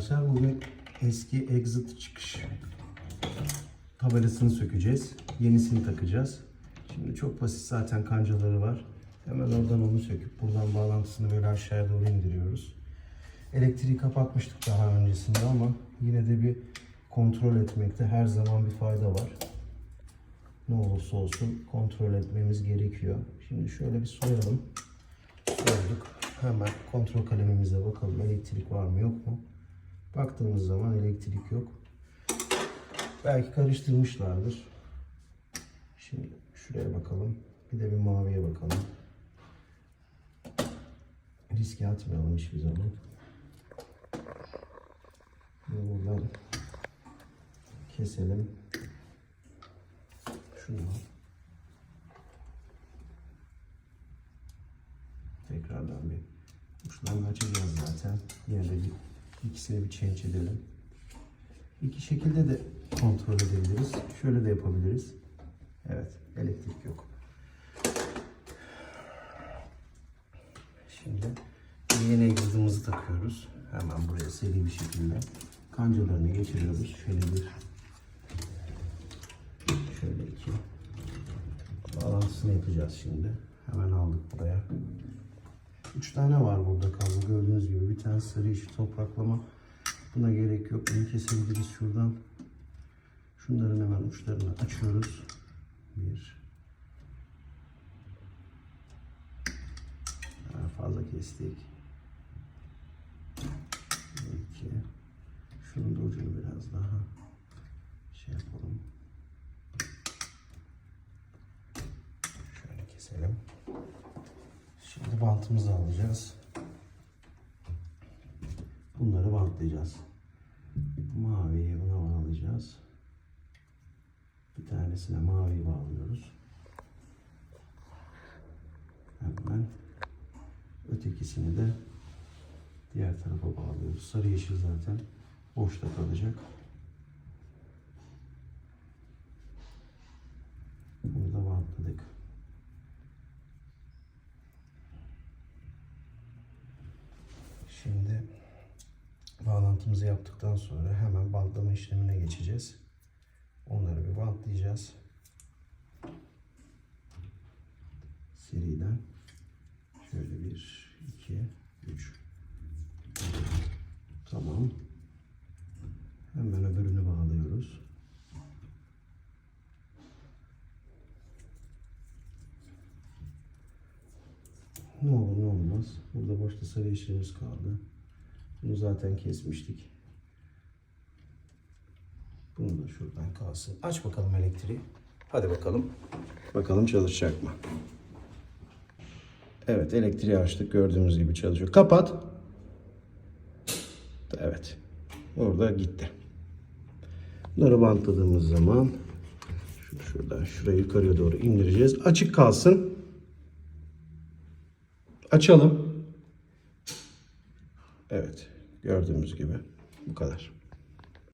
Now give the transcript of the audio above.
arkadaşlar. Bugün eski exit çıkış tabelasını sökeceğiz. Yenisini takacağız. Şimdi çok basit zaten kancaları var. Hemen oradan onu söküp buradan bağlantısını böyle aşağıya doğru indiriyoruz. Elektriği kapatmıştık daha öncesinde ama yine de bir kontrol etmekte her zaman bir fayda var. Ne olursa olsun kontrol etmemiz gerekiyor. Şimdi şöyle bir soyalım. Soyduk. Hemen kontrol kalemimize bakalım elektrik var mı yok mu? Baktığımız zaman elektrik yok. Belki karıştırmışlardır. Şimdi şuraya bakalım. Bir de bir maviye bakalım. Riske atmayalım hiçbir zaman. Bunu buradan keselim. Şunu tekrardan bir uçlarını açacağız zaten. Yine de ikisini bir change edelim. İki şekilde de kontrol edebiliriz. Şöyle de yapabiliriz. Evet, elektrik yok. Şimdi yeni egzozumuzu takıyoruz. Hemen buraya seri bir şekilde kancalarını geçiriyoruz. Şöyle bir şöyle iki bağlantısını yapacağız şimdi. Hemen aldık buraya. Üç tane var burada kablo gördüğünüz gibi. Bir tane sarı işi topraklama. Buna gerek yok. Bunu kesebiliriz şuradan. Şunların hemen uçlarını açıyoruz. Bir. Daha fazla kestik. İki. Şunun da ucunu biraz daha şey yapalım. Şöyle keselim. Şimdi bantımızı alacağız. Bunları bantlayacağız. Maviyi buna bağlayacağız. Bir tanesine mavi bağlıyoruz. Hemen ötekisini de diğer tarafa bağlıyoruz. Sarı yeşil zaten boşta kalacak. Bunu da bantladık. Şimdi bağlantımızı yaptıktan sonra hemen bantlama işlemine geçeceğiz. Onları bir bantlayacağız. Seriden şöyle bir, iki, üç. Tamam. Hemen öbürünü bağlıyoruz. Ne olur ne olmaz. Burada boşta sarı yeşilimiz kaldı. Bunu zaten kesmiştik. Bunu da şuradan kalsın. Aç bakalım elektriği. Hadi bakalım. Bakalım çalışacak mı? Evet elektriği açtık. Gördüğünüz gibi çalışıyor. Kapat. Evet. Orada gitti. Bunları bantladığımız zaman şu şuradan şurayı yukarıya doğru indireceğiz. Açık kalsın. Açalım. Evet. Gördüğümüz gibi bu kadar.